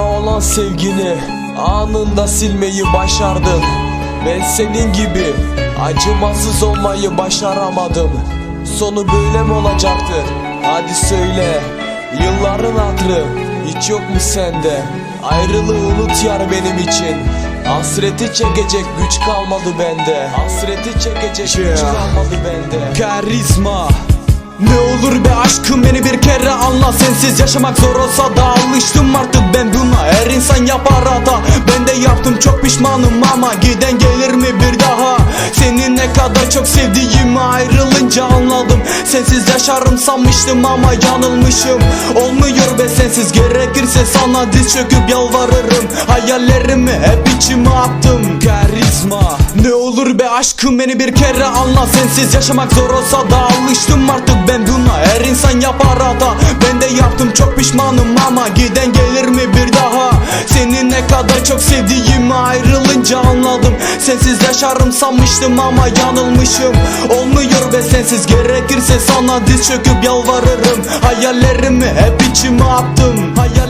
Bana olan sevgini anında silmeyi başardın. Ben senin gibi acımasız olmayı başaramadım. Sonu böyle mi olacaktır? Hadi söyle. Yılların hatırı hiç yok mu sende? Ayrılığı unut yar benim için. Hasreti çekecek güç kalmadı bende. Hasreti çekecek güç kalmadı bende. Karizma. Ne olur be aşkım beni bir kere anla. Sensiz yaşamak zor olsa da alıştım artık İnsan yapar hata. Ben de yaptım çok pişmanım ama Giden gelir mi bir daha? Seni ne kadar çok sevdiğimi ayrılınca anladım. Sensiz yaşarım sanmıştım ama yanılmışım. Olmuyor be sensiz gerekirse sana diz çöküp yalvarırım. Hayallerimi hep içime attım. Karizma Ne olur be aşkım beni bir kere anla. Sensiz yaşamak zor olsa da alıştım artık ben buna. Her insan yapar hata. Ben de yaptım çok pişmanım ama Giden gelir ne kadar çok sevdiğimi ayrılınca anladım. Sensiz yaşarım sanmıştım ama yanılmışım. Olmuyor be sensiz gerekirse sana diz çöküp yalvarırım. Hayallerimi hep içime attım Hayallerimi